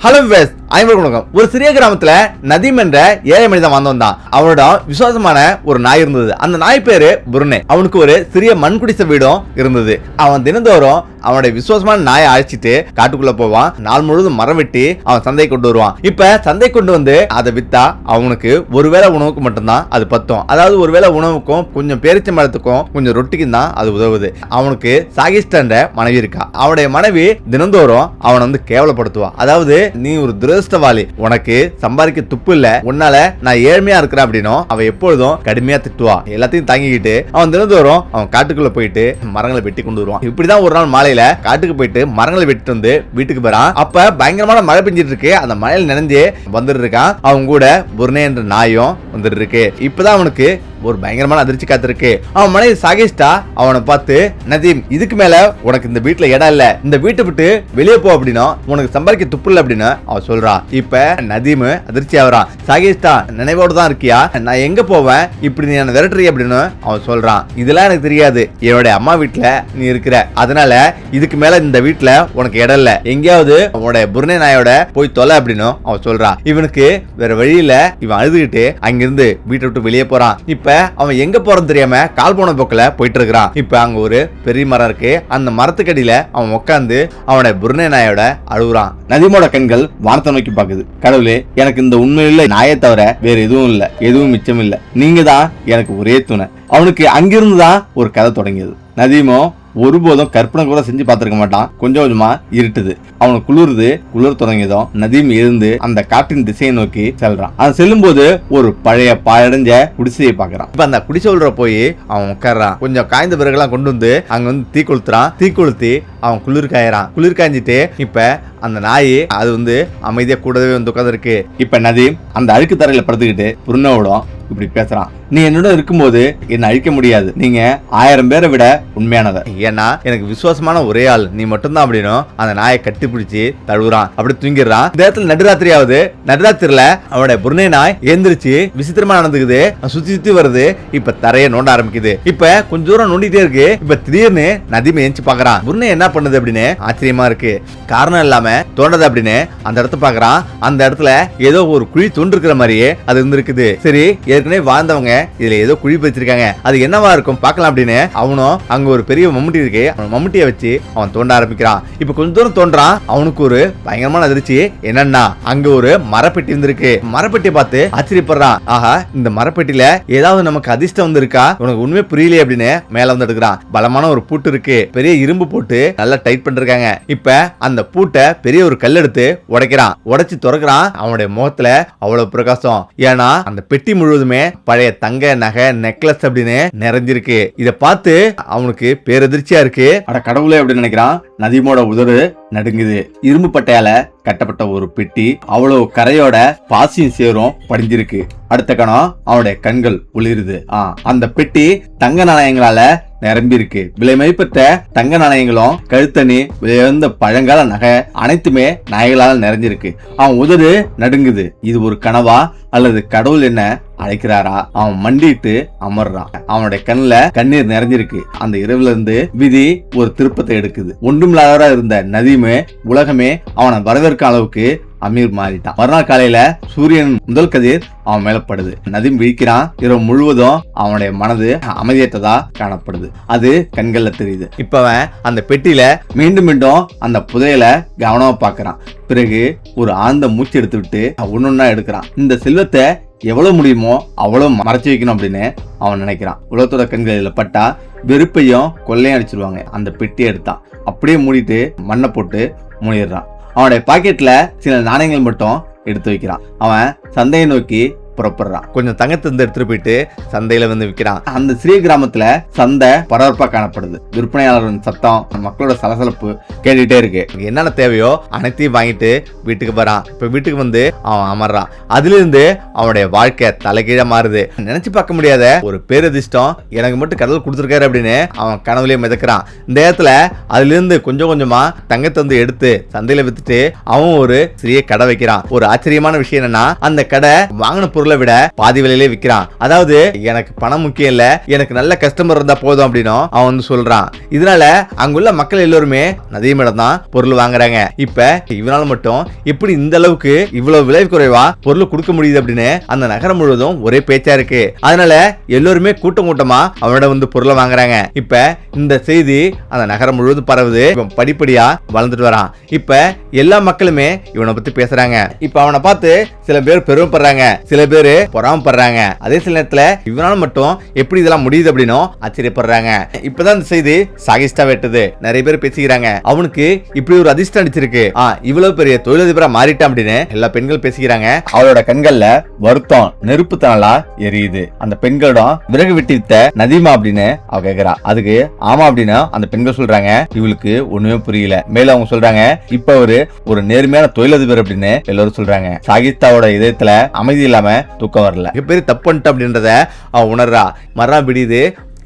Hello, Beth. ஐம்பது வணக்கம் ஒரு சிறிய கிராமத்துல நதீம் என்ற ஏழை மனிதன் வந்தவன் தான் அவனோட விசுவாசமான ஒரு நாய் இருந்தது. அந்த நாய் பேரு புருனே. அவனுக்கு ஒரு சிறிய மண் குடிசை வீடும் இருந்தது. அவன் தினந்தோறும் அவனுடைய விசுவாசமான நாயை அழைச்சிட்டு காட்டுக்குள்ள போவான். நாள் முழுவதும் மரம் வெட்டி அவன் சந்தை கொண்டு வருவான். இப்ப சந்தை கொண்டு வந்து அதை வித்தா அவனுக்கு ஒருவேளை உணவுக்கு மட்டும்தான் அது பத்தும். அதாவது ஒருவேளை உணவுக்கும் கொஞ்சம் பேரிச்ச மரத்துக்கும் கொஞ்சம் ரொட்டிக்கும் தான் அது உதவுது. அவனுக்கு சாகிஸ்டன்ற மனைவி இருக்கா. அவனுடைய மனைவி தினந்தோறும் அவனை வந்து கேவலப்படுத்துவா. அதாவது நீ ஒரு துரதிருஷ்டவாளி உனக்கு சம்பாதிக்க துப்பு இல்ல. உன்னால நான் ஏழ்மையா இருக்கிறேன் அப்படின்னும் அவ எப்பொழுதும் கடுமையா திட்டுவா. எல்லாத்தையும் தாங்கிக்கிட்டு அவன் தினந்தோறும் அவன் காட்டுக்குள்ள போயிட்டு மரங்களை வெட்டி கொண்டு வருவான். இப்படிதான் ஒரு நாள் மாலையில காட்டுக்கு போயிட்டு மரங்களை வெட்டிட்டு வந்து வீட்டுக்கு போறான். அப்ப பயங்கரமான மழை பெஞ்சிட்டு இருக்கு. அந்த மழையில் நினைஞ்சு வந்துட்டு இருக்கான். அவங்க கூட புர்னே என்ற நாயும் வந்துட்டு இருக்கு. இப்பதான் அவனுக்கு ஒரு பயங்கரமான அதிர்ச்சி காத்திருக்கு. அவன் மனைவி சாகிஸ்டா அவனை பார்த்து நதீம் இதுக்கு மேல உனக்கு இந்த வீட்டுல இடம் இல்ல. இந்த வீட்டை விட்டு வெளியே போ அப்படின்னா உனக்கு சம்பாதிக்க துப்பு இல்லை அப்படின்னு அவன் சொல்றான் இப்ப நதீம் அதிர்ச்சி ஆகுறான் சாகிஸ்தா நினைவோடு தான் இருக்கியா? நான் எங்க போவேன்? இப்படி நீ என்ன விரட்டுறிய அப்படின்னு அவன் சொல்றான். இதெல்லாம் எனக்கு தெரியாது. என்னுடைய அம்மா வீட்டுல நீ இருக்கிற. அதனால இதுக்கு மேல இந்த வீட்டுல உனக்கு இடம் இல்ல. எங்கேயாவது உன்னோட புருணை நாயோட போய் தொலை அப்படின்னு அவன் சொல்றான். இவனுக்கு வேற வழியில இவன் அழுதுகிட்டு அங்கிருந்து வீட்டை விட்டு வெளியே போறான். இப்ப அவன் எங்க போறது தெரியாம கால் போன போக்குல போயிட்டு இருக்கிறான். இப்ப அங்க ஒரு பெரிய மரம் இருக்கு. அந்த மரத்துக்கடியில அவன் உட்காந்து அவனோட புருணை நாயோட அழுகுறான் நதிமோட கண்கள் வார்த்தை நோக்கி பாக்குது கடவுளே எனக்கு இந்த உண்மையில நாயை தவிர வேற எதுவும் இல்ல. எதுவும் மிச்சம் இல்ல. நீங்க தான் எனக்கு ஒரே துணை. அவனுக்கு அங்கிருந்து தான் ஒரு கதை தொடங்கியது. நதீமோ ஒருபோதும் கற்பனை கூட செஞ்சு பார்த்துருக்க மாட்டான். கொஞ்சம் கொஞ்சமா இருட்டுது. அவனுக்கு குளிருது குளிர் தொடங்கியதும் நதீம் எழுந்து அந்த காட்டின் திசையை நோக்கி செல்றான். அவன் செல்லும் போது ஒரு பழைய பழடைஞ்ச குடிசையை பாக்குறான் இப்ப அந்த குடிசை உள்ள போய் அவன் உட்கார்றான். கொஞ்சம் காய்ந்த பிறகுலாம் கொண்டு வந்து அங்க வந்து தீ கொளுத்துறான். தீ கொளுத்தி அவன் குளிர் காயறான். குளிர் காய்ஞ்சிட்டு இப்ப அந்த நாய் அது வந்து அமைதியா கூடவே வந்து உட்காந்துருக்கு இப்ப நதீம் அந்த அழுக்கு தரையில படுத்துக்கிட்டு புருணவோடும் இப்படி பேசுறான். நீ என்னோட இருக்கும்போது என்னை அழிக்க முடியாது. நீங்க ஆயிரம் பேரை விட உண்மையானவர் ஏன்னா எனக்கு விசுவாசமான ஒரே ஆள். நீ மட்டும்தான் அப்படின்னும் அந்த நாயை கட்டி பிடிச்சி தழுவுறான். அப்படி தூங்கிடுறான். இந்த இடத்துல நடுராத்திரி ஆகுது நடுராத்திரில அவனுடைய புருணை நாய் எந்திரிச்சு விசித்திரமா நடந்துக்குது. சுத்தி சுத்தி வருது. இப்ப தரையை நோண்ட ஆரம்பிக்குது. இப்ப கொஞ்ச தூரம் நோண்டிட்டே இருக்கு. இப்ப திடீர்னு நதிமை ஏஞ்சி பாக்குறான். புருணை என்ன பண்ணுது அப்படின்னு ஆச்சரியமா இருக்கு. காரணம் இல்லாம தோண்டது அப்படின்னு அந்த இடத்த பாக்குறான். அந்த இடத்துல ஏதோ ஒரு குழி தோன்றிருக்கிற மாதிரியே அது இருந்திருக்குது. சரி ஏற்கனவே வாழ்ந்தவங்க இதுல ஏதோ குழி வச்சிருக்காங்க அது என்னவா இருக்கும்? பார்க்கலாம் அப்படின்னு. அவனும் அங்க ஒரு பெரிய மம்முட்டி இருக்கு. அவன் மம்முட்டியை வச்சு அவன் தோண்ட ஆரம்பிக்கிறான். இப்ப கொஞ்ச தூரம் தோன்றான். அவனுக்கு ஒரு பயங்கரமான அதிர்ச்சி. என்னன்னா அங்க ஒரு மரப்பெட்டி இருந்திருக்கு. மரப்பெட்டியை பார்த்து ஆச்சரியப்படுறான். ஆஹா இந்த மரப்பெட்டியில ஏதாவது நமக்கு அதிர்ஷ்டம் வந்திருக்கா? உனக்கு உண்மை புரியலையே அப்படின்னு மேல வந்து எடுக்கிறான் பலமான ஒரு பூட்டு இருக்கு. பெரிய இரும்பு போட்டு நல்லா டைட் பண்ணிருக்காங்க. இப்ப அந்த பூட்டை பெரிய ஒரு கல் எடுத்து உடைக்கிறான். உடைச்சு திறக்கிறான். அவனுடைய முகத்துல அவ்வளவு பிரகாசம். ஏன்னா அந்த பெட்டி முழுவதும் பழைய தங்க நகை நெக்லஸ் அப்படின்னு நிறைஞ்சிருக்கு. இத பார்த்து அவனுக்கு பேரதிர்ச்சியா இருக்கு. அட கடவுளே அப்படின்னு நினைக்கிறான். நதிமோட உதடு நடுங்குது. இரும்பு பட்டையால கட்டப்பட்ட ஒரு பெட்டி அவ்வளவு கரையோட பாசியும் சேரும் படிஞ்சிருக்கு. அடுத்த கணம் அவனுடைய கண்கள் ஒளிருது. ஆ அந்த பெட்டி தங்க நாணயங்களால நிரம்பி இருக்கு விலை மதிப்பற்ற தங்க நாணயங்களும் கழுத்தணி விலையுந்த பழங்கால நகை அனைத்துமே நகைகளால் நிறைஞ்சிருக்கு. அவன் உதடு நடுங்குது. இது ஒரு கனவா? அல்லது கடவுள் என்ன அழைக்கிறாரா? அவன் மண்டிட்டு அமர்றான். அவனுடைய கண்ணுல கண்ணீர் நிறைஞ்சிருக்கு. அந்த இரவுல இருந்து விதி ஒரு திருப்பத்தை எடுக்குது. ஒன்றுமில்லாதவரா இருந்த நதியுமே உலகமே அவனை வரவேற்கும் அளவுக்கு அமீர் மாறிட்டான். மறுநாள் காலையில சூரியன் முதல் கதிர் அவன் மேலப்படுது நதி நதிம் விழிக்கிறான் இரவு முழுவதும் அவனுடைய மனது அமைதியற்றதா காணப்படுது. அது கண்கள்ல தெரியுது. இப்ப அவன் அந்த பெட்டியில மீண்டும் மீண்டும் அந்த புதையலை கவனமா பாக்குறான் பிறகு ஒரு ஆழ்ந்த மூச்சு எடுத்து விட்டு ஒன்னொன்னா எடுக்கிறான். இந்த செல்வத்தை எவ்வளவு முடியுமோ அவ்வளவு மறைச்சி வைக்கணும் அப்படின்னு அவன் நினைக்கிறான். உலகத்தோட கண்களில் பட்டா வெறுப்பையும் கொள்ளையும் அடிச்சிருவாங்க. அந்த பெட்டியை எடுத்தான் அப்படியே மூடிட்டு மண்ணை போட்டு மூடிடுறான் அவனுடைய பாக்கெட்ல சில நாணயங்கள் மட்டும் எடுத்து வைக்கிறான். அவன் சந்தையை நோக்கி புறப்படுறான். கொஞ்சம் தங்கத்தை வந்து எடுத்துட்டு போயிட்டு சந்தையில வந்து விற்கிறான் அந்த சிறிய கிராமத்துல சந்தை பரபரப்பா காணப்படுது. விற்பனையாளரின் சத்தம் மக்களோட சலசலப்பு கேட்டுட்டே இருக்கு. என்னென்ன தேவையோ அனைத்தையும் வாங்கிட்டு வீட்டுக்கு வரான். இப்ப வீட்டுக்கு வந்து அவன் அமர்றான். அதுல இருந்து அவனுடைய வாழ்க்கை தலைகீழ மாறுது. நினைச்சு பார்க்க முடியாத ஒரு பேரதிர்ஷ்டம் எனக்கு மட்டும் கடவுள் கொடுத்துருக்காரு அப்படின்னு அவன் கனவுலயே மிதக்கிறான். இந்த இடத்துல அதுல இருந்து கொஞ்சம் கொஞ்சமா தங்கத்தை வந்து எடுத்து சந்தையில வித்துட்டு அவன் ஒரு சிறிய கடை வைக்கிறான். ஒரு ஆச்சரியமான விஷயம் என்னன்னா அந்த கடை வாங்கின பொருள் பொருளை விட பாதி விலையிலே விக்கிறான். அதாவது எனக்கு பணம் முக்கியம் இல்ல எனக்கு நல்ல கஸ்டமர் இருந்தா போதும் அப்படின்னு அவன் வந்து சொல்றான். இதனால அங்குள்ள மக்கள் எல்லோருமே நதியமிடம் தான் பொருள் வாங்குறாங்க. இப்ப இவனால மட்டும் எப்படி இந்த அளவுக்கு இவ்வளவு விலை குறைவா பொருள் கொடுக்க முடியுது அப்படின்னு அந்த நகரம் முழுவதும் ஒரே பேச்சா இருக்கு. அதனால எல்லோருமே கூட்டம் கூட்டமா அவனோட வந்து பொருளை வாங்குறாங்க. இப்ப இந்த செய்தி அந்த நகரம் முழுவதும் பரவுது. இவன் படிப்படியா வளர்ந்துட்டு வரான். இப்ப எல்லா மக்களுமே இவனை பத்தி பேசுறாங்க. இப்ப அவனை பார்த்து சில பேர் பெருமைப்படுறாங்க. சில பேர் பொறாமப்படுறாங்க. அதே சில நேரத்துல இவனால மட்டும் எப்படி இதெல்லாம் முடியுது அப்படின்னும் ஆச்சரியப்படுறாங்க. இப்பதான் இந்த செய்தி சாகிஸ்டா வெட்டுது. நிறைய பேர் பேசிக்கிறாங்க. அவனுக்கு இப்படி ஒரு அதிர்ஷ்டம் அடிச்சிருக்கு. ஆ இவ்வளவு பெரிய தொழிலதிபரா மாறிட்டான் அப்படின்னு எல்லா பெண்கள் பேசிக்கிறாங்க. அவளோட கண்கள்ல வருத்தம் நெருப்பு தனலா எரியுது. அந்த பெண்களிடம் விறகு வெட்டி வித்த நதிமா அப்படின்னு அவ கேக்குறா. அதுக்கு ஆமா அப்படின்னு அந்த பெண்கள் சொல்றாங்க. இவளுக்கு ஒண்ணுமே புரியல. மேலும் அவங்க சொல்றாங்க இப்ப அவரு ஒரு நேர்மையான தொழிலதிபர் அப்படின்னு எல்லாரும் சொல்றாங்க. சாகிஸ்தாவோட இதயத்துல அமைதி இல்லாம தூக்கம் வரல. மிகப்பெரிய தப்பு பண்ணிட்டேன் அப்படின்றத அவன் உணர்றா. மரம் பிடியுது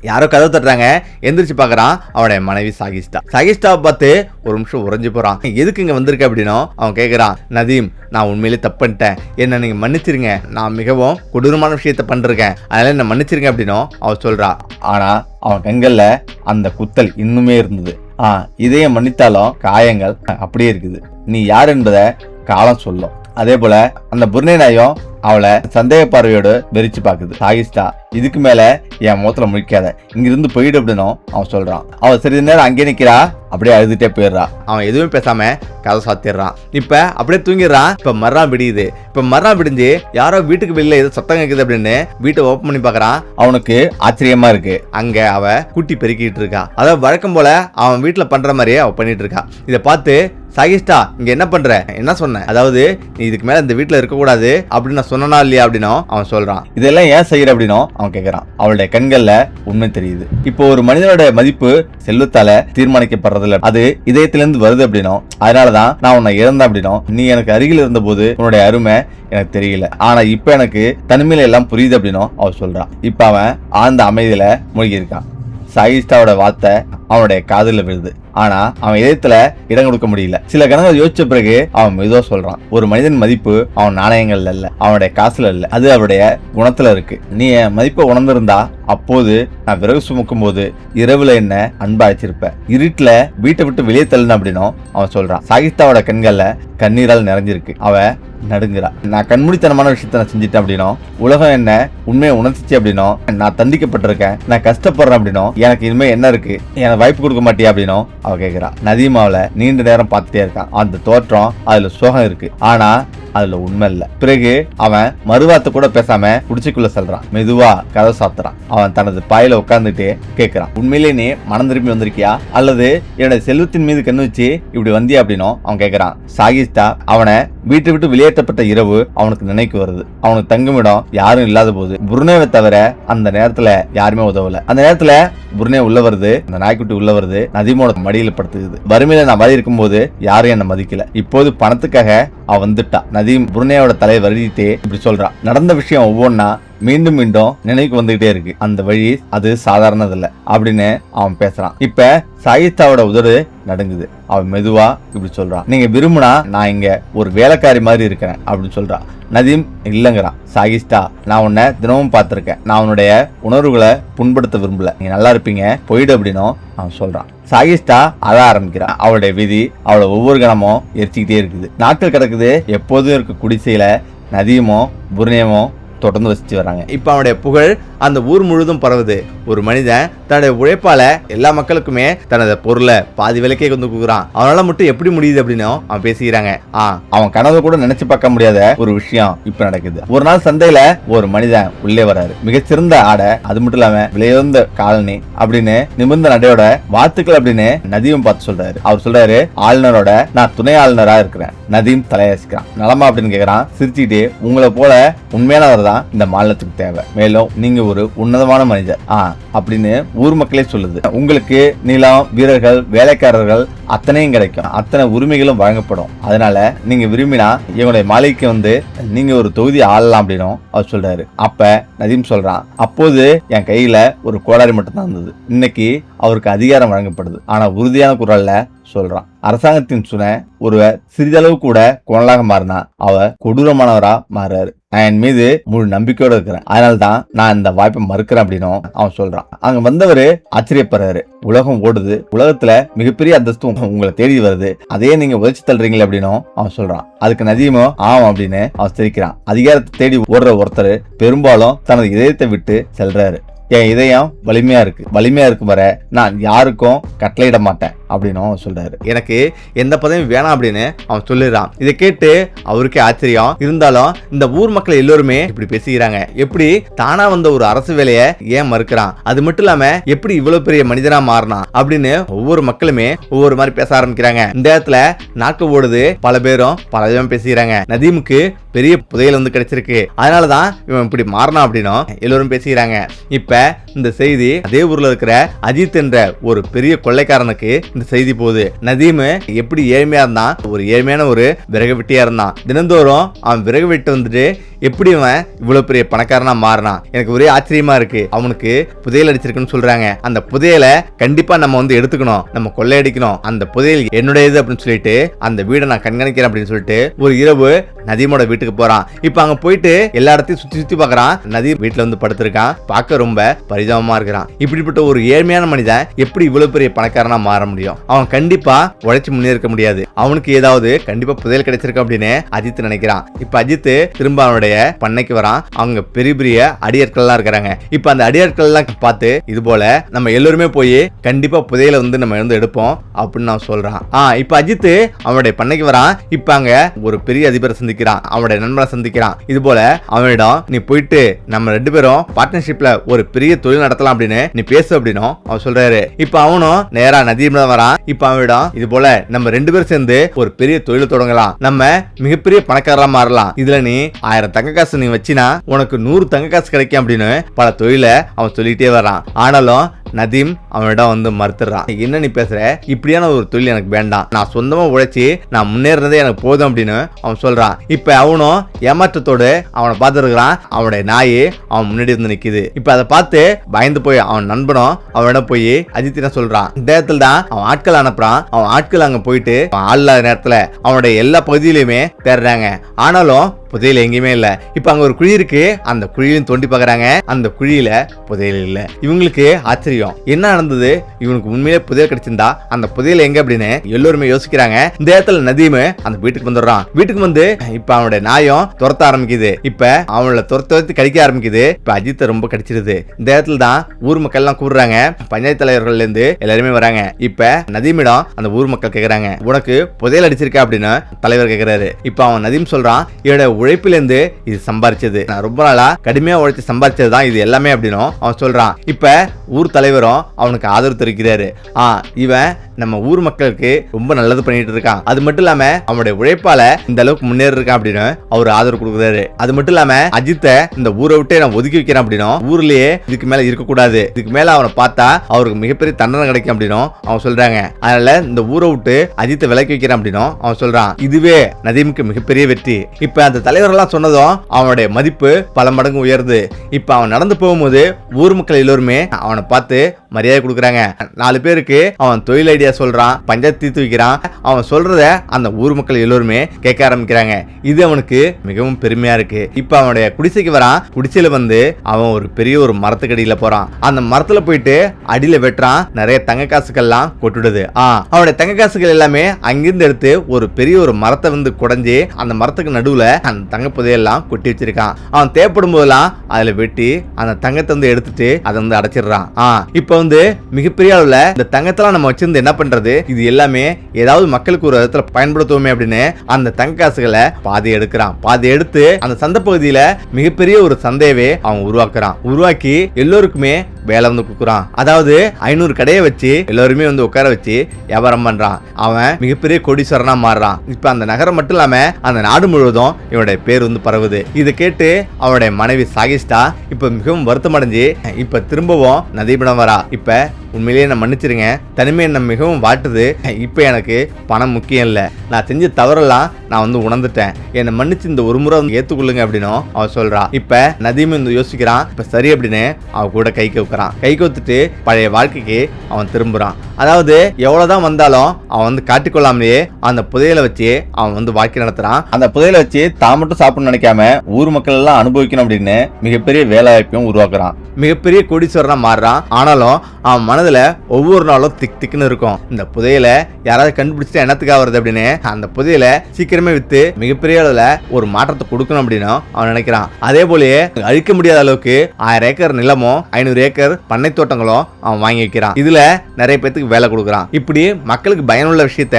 யாரோ கதவு தட்டுறாங்க. எந்திரிச்சு பாக்குறான் அவனுடைய மனைவி சாகிஸ்டா சாகிஸ்டாவை பார்த்து ஒரு நிமிஷம் உறைஞ்சு போறான். எதுக்கு இங்க வந்திருக்க அப்படின்னும் அவன் கேட்கறான் நதீம் நான் உண்மையிலே தப்பு பண்ணிட்டேன். என்ன நீங்க மன்னிச்சிருங்க. நான் மிகவும் கொடூரமான விஷயத்த பண்ணிருக்கேன். அதனால என்ன மன்னிச்சிருங்க அப்படின்னும் அவன் சொல்றா. ஆனா அவன் கண்கள்ல அந்த குத்தல் இன்னுமே இருந்தது. ஆ இதயம் மன்னித்தாலும் காயங்கள் அப்படியே இருக்குது. நீ யார் என்பதை காலம் சொல்லும். அதே போல அந்த புர்ணே நாயம் அவளை சந்தேக பார்வையோடு வெறிச்சு பாக்குது சாகிஸ்டா இதுக்கு மேல என் முகத்துல முழிக்காத. இங்கிருந்து போயிடு அப்படின்னும் அவன் சொல்றான். அவன் சிறிது நேரம் அங்கே நிக்கிறா அப்படியே அழுதுட்டே போயிடுறா. அவன் எதுவுமே பேசாம கதை சாத்திடுறான். இப்ப அப்படியே தூங்கிடுறான். இப்ப மரம் விடியுது. இப்ப மரம் விடிஞ்சு யாரோ வீட்டுக்கு வெளியில ஏதோ சத்தம் கேக்குது அப்படின்னு வீட்டை ஓப்பன் பண்ணி பாக்குறான் அவனுக்கு ஆச்சரியமா இருக்கு. அங்க அவ குட்டி பெருக்கிட்டு இருக்கா. அதாவது வழக்கம் போல அவன் வீட்டுல பண்ற மாதிரியே அவ பண்ணிட்டு இருக்கா. இதை பார்த்து சாகிஸ்டா இங்க என்ன பண்ற? என்ன சொன்ன? அதாவது நீ இதுக்கு மேல இந்த வீட்டுல இருக்க கூடாது அப்படின்னு நான் சொன்னா இல்லையா அப்படின்னும் அவன் சொல்றான். இதெல்லாம் ஏன் செய்யற அப்படின்னும் அவன் கேக்குறான். அவளுடைய கண்கள்ல உண்மை தெரியுது. இப்போ ஒரு மனிதனோட மதிப்பு செல்வத்தால தீர்மானிக்கப்படுறதுல அது இதயத்திலிருந்து வருது அப்படின்னும் அதனாலதான் நான் உன்னை இறந்தேன் அப்படின்னும் நீ எனக்கு அருகில் இருந்த போது உன்னுடைய அருமை எனக்கு தெரியல. ஆனா இப்ப எனக்கு தனிமையில எல்லாம் புரியுது அப்படின்னும் அவன் சொல்றான். இப்ப அவன் ஆழ்ந்த அமைதியில மூழ்கி இருக்கான் சாயிஸ்டாவோட வார்த்தை அவனுடைய காதில் விழுது. ஆனா அவன் இதயத்துல இடம் கொடுக்க முடியல. சில கணங்கள் யோசிச்ச பிறகு அவன் மெதுவா சொல்றான். ஒரு மனிதன் மதிப்பு அவன் நாணயங்கள்ல இல்ல அவனுடைய காசுல இல்ல. அது அவருடைய குணத்துல இருக்கு. நீ என் மதிப்பை உணர்ந்திருந்தா அப்போது நான் விறகு சுமக்கும் போது இரவுல என்ன அன்பா வச்சிருப்ப இருட்டுல வீட்டை விட்டு வெளியே தள்ளணும் அப்படின்னும் அவன் சொல்றான். சாகிஸ்தாவோட கண்கள்ல கண்ணீரால் நிறைஞ்சிருக்கு. அவ நடுங்குறா. நான் கண்மூடித்தனமான விஷயத்த நான் செஞ்சுட்டேன் அப்படின்னும் உலகம் என்ன உண்மையை உணர்ந்துச்சு அப்படின்னும் நான் தண்டிக்கப்பட்டிருக்கேன் நான் கஷ்டப்படுறேன் அப்படின்னும் எனக்கு இனிமே என்ன இருக்கு எனக்கு வாய்ப்பு கொடுக்க மாட்டியா அப்படின்னும் அவ கேக்குறா. நதீமாவில நீண்ட நேரம் பார்த்துட்டே இருக்கான். அந்த தோற்றம் அதுல சோகம் இருக்கு. ஆனா அதுல உண்மை இல்ல. பிறகு அவன் மறுவார்த்தை கூட பேசாம குடிச்சுக்குள்ள செல்றான். மெதுவா கதை சாத்துறான். அவன் தனது பாயில உட்கார்ந்துட்டு கேக்குறான். உண்மையிலே நீ மனம் திரும்பி வந்திருக்கியா? அல்லது என்னோட செல்வத்தின் மீது கண்ணு வச்சு இப்படி வந்தியா? அப்படின்னும் அவன் கேக்குறான். சாகிஸ்தா அவனை வீட்டை விட்டு வெளியேற்றப்பட்ட இரவு அவனுக்கு நினைக்கு வருது. அவனுக்கு தங்குமிடம் யாரும் இல்லாத போது புருனேவை தவிர அந்த நேரத்துல யாருமே உதவல. அந்த நேரத்துல புருனே உள்ள வருது. அந்த நாய்க்குட்டி உள்ள வருது. நதிமோட மடியில படுத்துக்குது. வறுமையில நான் மாதிரி இருக்கும்போது யாரும் என்ன மதிக்கல. இப்போது பணத்துக்காக அவன் வந்துட்டான் நதீம் புருனேயோட தலைவர் வருடிட்டே இப்படி சொல்றான் நடந்த விஷயம் ஒவ்வொன்னா மீண்டும் மீண்டும் நினைவுக்கு வந்துகிட்டே இருக்கு. அந்த வழி அது சாதாரணது இல்ல அப்படின்னு அவன் பேசுறான். இப்ப சாயித்தாவோட உதடு நடுங்குது. அவன் மெதுவா இப்படி சொல்றான். நீங்க விரும்புனா நான் இங்க ஒரு வேலைக்காரி மாதிரி இருக்கிறேன் அப்படின்னு சொல்றான். நதீம் இல்லைங்கிறான். சாகிஸ்டா நான் உன்னை தினமும் பார்த்துருக்கேன். நான் உன்னுடைய உணர்வுகளை புண்படுத்த விரும்பல. நீங்க நல்லா இருப்பீங்க. போயிடு அப்படின்னும் அவன் சொல்றான். சாகிஸ்டா அழ ஆரம்பிக்கிறான். அவளுடைய விதி அவளை ஒவ்வொரு கணமும் எரிச்சிக்கிட்டே இருக்குது. நாட்கள் கிடக்குது. எப்போதும் இருக்க குடிசையில நதியுமோ புர்ணியமோ தொடர்ந்து வசிச்சு வராங்க இப்போ அவனுடைய புகழ் அந்த ஊர் முழுதும் பரவுது. ஒரு மனிதன் தன்னுடைய உழைப்பால எல்லா மக்களுக்குமே தனது பொருளை பாதி விலைக்கே கொண்டு கொடுக்குறான். அவனால மட்டும் எப்படி முடியுது அப்படின்னு அவன் பேசிக்கிறாங்க. ஆ அவன் கனவு கூட நினைச்சு பார்க்க முடியாத ஒரு விஷயம் இப்ப நடக்குது. ஒரு நாள் சந்தையில ஒரு மனிதன் உள்ளே வராரு மிகச்சிறந்த ஆடை அது மட்டும் இல்லாம விலையுறந்த காலனி அப்படின்னு நிமிர்ந்த நடையோட வாழ்த்துக்கள் அப்படின்னு நதியும் பார்த்து சொல்றாரு. அவர் சொல்றாரு ஆளுநரோட நான் துணை ஆளுநரா இருக்கிறேன். நதீம் தலையசிக்கிறான். நலமா? அப்படின்னு கேக்குறான். சிரிச்சுக்கிட்டே உங்களை போல உண்மையானவர் தான் இந்த மாநிலத்துக்கு தேவை. மேலும் நீங்க ஒரு உன்னதமான மனிதர். ஆ அப்படின்னு ஊர் மக்களே சொல்லுது. உங்களுக்கு நிலம் வீரர்கள் வேலைக்காரர்கள் அத்தனையும் கிடைக்கும். அத்தனை உரிமைகளும் வழங்கப்படும். அதனால நீங்க விரும்பினா எங்களுடைய மாளிகைக்கு வந்து நீங்க ஒரு தொகுதி ஆளலாம் அப்படின்னும் அவர் சொல்றாரு. அப்ப நதீம் சொல்றான் அப்போது என் கையில ஒரு கோடாரி மட்டும் தான் இருந்தது. இன்னைக்கு அவருக்கு அதிகாரம் வழங்கப்படுது. ஆனா உறுதியான குரல்ல சொல்றான். அரசாங்கத்தின் சுனை ஒருவர் சிறிதளவு கூட குணலாக மாறினா அவர் கொடூரமானவரா மாறாரு நான் என் மீது முழு நம்பிக்கையோட இருக்கிறேன். அதனால தான் நான் இந்த வாய்ப்பை மறுக்கிறேன் அப்படின்னும் அவன் சொல்றான். அங்க வந்தவர் ஆச்சரியப்படுறாரு. உலகம் ஓடுது. உலகத்துல மிகப்பெரிய அந்தஸ்தும் உங்களை தேடி வருது. அதையே நீங்க உதச்சி தள்ளுறீங்களே அப்படின்னும் அவன் சொல்றான். அதுக்கு நதியுமோ ஆம் அப்படின்னு அவன் சிரிக்கிறான். அதிகாரத்தை தேடி ஓடுற ஒருத்தர் பெரும்பாலும் தனது இதயத்தை விட்டு செல்றாரு. என் இதயம் வலிமையா இருக்கு. வலிமையா இருக்கும் வர நான் யாருக்கும் கட்டளையிட மாட்டேன் அப்படின்னு அவன் சொல்றாரு. எனக்கு எந்த பதவியும் வேணாம் அப்படின்னு அவன் சொல்லிடுறான். இதை கேட்டு அவருக்கே ஆச்சரியம். இருந்தாலும் இந்த ஊர் மக்கள் எல்லோருமே இப்படி பேசிக்கிறாங்க. எப்படி தானா வந்த ஒரு அரசு வேலையை ஏன் மறுக்கிறான்? அது மட்டும் இல்லாம எப்படி இவ்வளவு பெரிய மனிதனா மாறினான்? அப்படின்னு ஒவ்வொரு மக்களுமே ஒவ்வொரு மாதிரி பேச ஆரம்பிக்கிறாங்க. இந்த இடத்துல நாக்கு ஓடுது. பல பேரும் பல விதமா பேசிக்கிறாங்க. நதீமுக்கு பெரிய புதையல் வந்து கிடைச்சிருக்கு. அதனாலதான் இவன் இப்படி மாறினான் அப்படின்னும் எல்லோரும் பேசிக்கிறாங்க. இப்ப இந்த செய்தி அதே ஊர்ல இருக்கிற அஜித் என்ற ஒரு பெரிய கொள்ளைக்காரனுக்கு இந்த செய்தி போகுது. நதீம் எப்படி ஏழ்மையா இருந்தான்? ஒரு ஏழ்மையான ஒரு விறகு வெட்டியாக இருந்தான். தினந்தோறும் அவன் விறகு வெட்டு வந்துட்டு எப்படி அவன் இவ்வளவு பெரிய பணக்காரனா மாறினான்? எனக்கு ஒரே ஆச்சரியமா இருக்கு. அவனுக்கு புதையல் அடிச்சிருக்குன்னு சொல்றாங்க. அந்த புதையலை கண்டிப்பா நம்ம வந்து எடுத்துக்கணும். நம்ம கொள்ளையடிக்கணும். அந்த புதையல் என்னுடையது அப்படின்னு சொல்லிட்டு அந்த வீடை நான் கண்காணிக்கிறேன் அப்படின்னு சொல்லிட்டு ஒரு இரவு நதீமோட வீட்டுக்கு போறான். இப்ப அங்க போயிட்டு எல்லா இடத்தையும் சுத்தி சுத்தி பாக்குறான். நதீம் வீட்டுல வந்து படுத்திருக்கான். பார்க்க ரொம்ப பரிதாபமா இருக்கிறான். இப்படிப்பட்ட ஒரு ஏழ்மையான மனிதன் எப்படி இவ்வளவு பெரிய பணக்காரனா மாற முடியும்? அவன் கண்டிப்பா உழைச்சி முன்னேறிக்க முடியாது. அவனுக்கு ஏதாவது கண்டிப்பா புதையல் கிடைச்சிருக்கு அப்படின்னு அஜித் நினைக்கிறான். இப்ப அஜித் திரும்ப அவனுடைய பண்ணைக்கு வரான். அவங்க பெரிய பெரிய அடியாட்கள்லாம் இருக்கிறாங்க. இப்ப அந்த அடியாட்கள் எல்லாம் பார்த்து இது போல நம்ம எல்லோருமே போய் கண்டிப்பா புதையலை வந்து நம்ம இருந்து எடுப்போம் அப்படின்னு நான் சொல்றான். இப்ப அஜித் அவனுடைய பண்ணைக்கு வரான். இப்ப அங்க ஒரு பெரிய அதிபரை சந்திக்கிறான். அவனுடைய நண்பரை சந்திக்கிறான். இது போல அவனிடம் நீ போயிட்டு நம்ம ரெண்டு பேரும் பார்ட்னர்ஷிப்ல ஒரு பெரிய தொழில் நடத்தலாம் அப்படின்னு நீ பேசு அப்படின்னும் அவன் சொல்றாரு. இப்ப அவனும் நேரா நதியம் வரான். இப்ப அவனிடம் இது போல நம்ம ரெண்டு பேரும் சேர்ந்து ஒரு பெரிய தொழில் தொடங்கலாம். நம்ம மிகப்பெரிய பணக்காரரா மாறலாம். இதுல நீ ஆயிரம் தங்க காசு நீ வச்சினா உனக்கு நூறு தங்க காசு கிடைக்கும் அப்படின்னு பல தொழிலை அவன் சொல்லிட்டே வரான் ஆனாலும் நதீம் அவனிடம் வந்து மறுத்துறான். என்ன நீ பேசுற? இப்படியான ஒரு தொழில் எனக்கு வேண்டாம். நான் சொந்தமா உழைச்சி நான் முன்னேறினதே எனக்கு போதும் அப்படின்னு அவன் சொல்றான். இப்ப அவனும் ஏமாற்றத்தோடு அவனை பார்த்துருக்கிறான். அவனுடைய நாய் அவன் முன்னாடி இருந்து நிக்குது. இப்ப அதை பார்த்து பயந்து போய் அவன் நண்பனும் அவனிடம் போய் அஜித் சொல்றான். இந்த இடத்துல தான் அவன் ஆட்கள் அனுப்புறான். அவன் ஆட்கள் அங்க போயிட்டு அவன் ஆள் இல்லாத நேரத்துல அவனுடைய எல்லா பகுதியிலுமே தேடுறாங்க. ஆனாலும் புதையல் எங்கேயுமே இல்லை. இப்போ அங்கே ஒரு குழி இருக்கு. அந்த குழியும் தோண்டி பார்க்குறாங்க அந்த குழியில புதையல் இல்லை. இவங்களுக்கு ஆச்சரியம். என்ன நடந்தது? இவனுக்கு உண்மையிலே புதையல் கிடைச்சிருந்தா? அந்த புதையல் எங்க அப்படின்னு எல்லோருமே யோசிக்கிறாங்க. இந்த இடத்துல நதீம் அந்த வீட்டுக்கு வந்துடுறான். வீட்டுக்கு வந்து இப்ப அவனுடைய நாயம் துரத்த ஆரம்பிக்குது. இப்ப அவனோட துரத்த துரத்து கடிக்க ஆரம்பிக்குது. இப்ப அஜித்தை ரொம்ப கடிச்சிருது. இந்த இடத்துல தான் ஊர் மக்கள் எல்லாம் கூடுறாங்க பஞ்சாயத்து தலைவர்கள்ல இருந்து எல்லாருமே வராங்க. இப்ப நதீமிடம் அந்த ஊர் மக்கள் கேக்குறாங்க. உனக்கு புதையல் அடிச்சிருக்க அப்படின்னு தலைவர் கேக்குறாரு. இப்ப அவன் நதீம் சொல்றான். என்னோட உழைப்பிலிருந்து இது சம்பாரிச்சது. நான் ரொம்ப நாளா கடுமையா உழைச்சு சம்பாரிச்சது தான் இது எல்லாமே அப்படின்னும் அவன் சொல்றான். இப்ப ஊர் தலைவரும் அவனுக்கு ஆதரவு தெரிவிக்கிறாரு. ஆ இவன் நம்ம ஊர் மக்களுக்கு ரொம்ப நல்லது பண்ணிட்டு இருக்கான். அது மட்டும் இல்லாம அவனுடைய உழைப்பால இந்த அளவுக்கு முன்னேறி இருக்கான் அப்படின்னு அவர் ஆதரவு கொடுக்குறாரு. அது மட்டும் இல்லாம அஜித்தை இந்த ஊரை விட்டே நான் ஒதுக்கி வைக்கிறேன் அப்படின்னும் ஊர்லயே இதுக்கு மேல இருக்கக்கூடாது. இதுக்கு மேல அவனை பார்த்தா அவருக்கு மிகப்பெரிய தண்டனை கிடைக்கும் அப்படின்னும் அவன் சொல்றாங்க. அதனால இந்த ஊரை விட்டு அஜித்தை விலக்கி வைக்கிறேன் அப்படின்னும் அவன் சொல்றான். இதுவே நதீமுக்கு மிகப்பெரிய வெற்றி. இப்ப அந்த தலைவர்கள்லாம் சொன்னதும் அவனுடைய மதிப்பு பல மடங்கு உயருது. இப்ப அவன் நடந்து போகும்போது ஊர் மக்கள் எல்லோருமே அவனை பார்த்து மரியாதை கொடுக்குறாங்க. நாலு பேருக்கு அவன் தொழில் ஐடியா சொல்றான் பஞ்சாயத்து தீர்த்து வைக்கிறான். அவன் சொல்றத அந்த ஊர் மக்கள் எல்லோருமே கேட்க ஆரம்பிக்கிறாங்க. இது அவனுக்கு மிகவும் பெருமையா இருக்கு. இப்ப அவனுடைய குடிசைக்கு வரான். குடிசையில வந்து அவன் ஒரு பெரிய ஒரு மரத்துக்கடியில போறான். அந்த மரத்துல போயிட்டு அடியில வெட்டுறான். நிறைய தங்க காசுகள்லாம் கொட்டுடுது. ஆ அவனுடைய தங்க காசுகள் எல்லாமே அங்கிருந்து எடுத்து ஒரு பெரிய ஒரு மரத்தை வந்து குடைஞ்சு அந்த மரத்துக்கு நடுவுல அந்த தங்க புதையெல்லாம் கொட்டி வச்சிருக்கான். அவன் தேவைப்படும் போதெல்லாம் அதுல வெட்டி அந்த தங்கத்தை வந்து எடுத்துட்டு அதை வந்து அடைச்சிடுறான். ஆ இப்ப வந்து மிகப்பெரிய அளவுல இந்த தங்கத்தெல்லாம் நம்ம வச்சிருந்து என்ன பண்றது? இது எல்லாமே ஏதாவது மக்களுக்கு ஒரு விதத்துல பயன்படுத்துவோமே அப்படின்னு அந்த தங்க காசுகளை பாதி எடுக்கிறான். பாதி எடுத்து அந்த சந்தை பகுதியில மிகப்பெரிய ஒரு சந்தையவே அவன் உருவாக்குறான். உருவாக்கி எல்லோருக்குமே வேலை வந்து கொடுக்குறான். அதாவது ஐநூறு கடையை வச்சு எல்லாருமே வந்து உட்கார வச்சு வியாபாரம் பண்றான். அவன் மிகப்பெரிய கோடீஸ்வரனா மாறுறான். இப்ப அந்த நகரம் மட்டும் இல்லாம அந்த நாடு முழுவதும் அவருடைய பேர் வந்து பரவுது. இதை கேட்டு அவருடைய மனைவி சாகிஸ்டா இப்ப மிகவும் வருத்தம் அடைஞ்சு இப்ப திரும்பவும் நதிபடம் வரா. இப்ப உண்மையிலேயே நான் மன்னிச்சிருங்க. தனிமை என்ன மிகவும் வாட்டுது. இப்போ எனக்கு பணம் முக்கியம் இல்லை. நான் செஞ்ச தவறெல்லாம் நான் வந்து உணர்ந்துட்டேன். என்னை மன்னிச்சு இந்த ஒரு முறை வந்து ஏற்றுக்கொள்ளுங்க அப்படின்னும் அவன் சொல்றா. இப்போ நதியும் இந்த யோசிக்கிறான். இப்போ சரி அப்படின்னு அவன் கூட கை கோக்குறான். கை கோத்துட்டு பழைய வாழ்க்கைக்கு அவன் திரும்புறான். அதாவது எவ்வளவுதான் வந்தாலும் அவன் வந்து காட்டிக்கொள்ளாமலேயே அந்த புதையலை வச்சு அவன் வந்து வாழ்க்கை நடத்துறான். அந்த புதையலை வச்சு தான் மட்டும் சாப்பிடணும்னு நினைக்காம ஊர் மக்கள் எல்லாம் அனுபவிக்கணும் அப்படின்னு மிகப்பெரிய வேலை வாய்ப்பையும் உருவாக்குறான். மிகப்பெரிய கோடீஸ்வரனா மாறுறான். ஆனாலும் அவன் மனதுல ஒவ்வொரு நாளும் திக் திக்குன்னு இருக்கும். இந்த புதையலை யாராவது கண்டுபிடிச்சிட்டு என்னத்துக்காக வருது அப்படின்னு? அந்த புதையலை சீக்கிரமே வித்து மிகப்பெரிய அளவுல ஒரு மாற்றத்தை கொடுக்கணும் அப்படின்னு அவன் நினைக்கிறான். அதே போலயே அழிக்க முடியாத அளவுக்கு ஆயிரம் ஏக்கர் நிலமும் ஐநூறு ஏக்கர் பண்ணை தோட்டங்களும் அவன் வாங்கி வைக்கிறான். இதுல நிறைய பேத்துக்கு வேலை கொடுக்குறான். இப்படி மக்களுக்கு பயனுள்ள விஷயத்த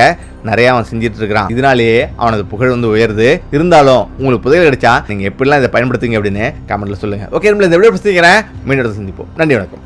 நிறைய அவன் செஞ்சுட்டு இருக்கிறான். இதனாலேயே அவனது புகழ் வந்து உயருது. இருந்தாலும் உங்களுக்கு புதையல் கிடைச்சா நீங்க எப்படிலாம் இதை பயன்படுத்துங்க அப்படின்னு கமெண்ட்ல சொல்லுங்க. ஓகே நம்மள இந்த வீடியோ பிரசிக்கிறேன் மீண்டும் சந்திப்போம். நன்றி வணக்கம்.